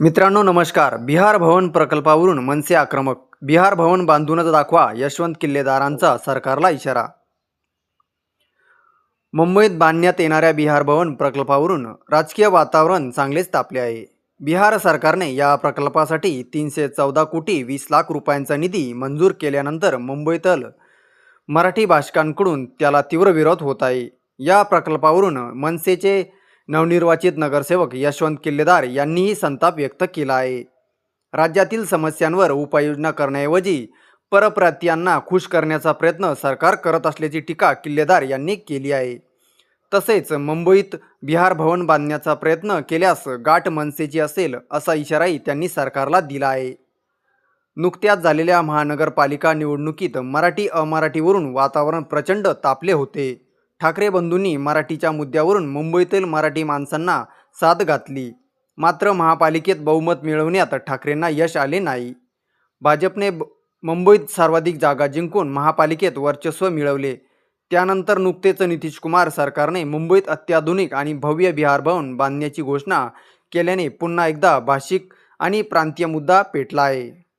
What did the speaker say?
मित्रांनो नमस्कार. बिहार भवन प्रकल्पावरून मनसे आक्रमक. बिहार भवन बांधूनच दाखवा यशवंत किल्लेदारांचा सरकारला इशारा. मुंबईत बांधण्यात येणाऱ्या बिहार भवन प्रकल्पावरून राजकीय वातावरण चांगलेच तापले आहे. बिहार सरकारने या प्रकल्पासाठी तीनशे चौदा कोटी वीस लाख रुपयांचा निधी मंजूर केल्यानंतर मुंबईतील मराठी भाषकांकडून त्याला तीव्र विरोध होत आहे. या प्रकल्पावरून मनसेचे नवनिर्वाचित नगरसेवक यशवंत किल्लेदार यांनीही संताप व्यक्त केला आहे. राज्यातील समस्यांवर उपाययोजना करण्याऐवजी परप्रांतीयांना खुश करण्याचा प्रयत्न सरकार करत असल्याची टीका किल्लेदार यांनी केली आहे. तसेच मुंबईत बिहार भवन बांधण्याचा प्रयत्न केल्यास गाठ मनसेची असेल असा इशाराही त्यांनी सरकारला दिला आहे. नुकत्याच झालेल्या महानगरपालिका निवडणुकीत मराठी अमराठीवरून वातावरण प्रचंड तापले होते. ठाकरे बंधूंनी मराठीच्या मुद्द्यावरून मुंबईतील मराठी माणसांना साथ घातली. मात्र महापालिकेत बहुमत मिळवण्यात ठाकरेंना यश आले नाही. भाजपने ब- मुंबईत सर्वाधिक जागा जिंकून महापालिकेत वर्चस्व मिळवले. त्यानंतर नुकतेच नितीश कुमार सरकारने मुंबईत अत्याधुनिक आणि भव्य बिहार भवन बांधण्याची घोषणा केल्याने पुन्हा एकदा भाषिक आणि प्रांतीय मुद्दा पेटला आहे.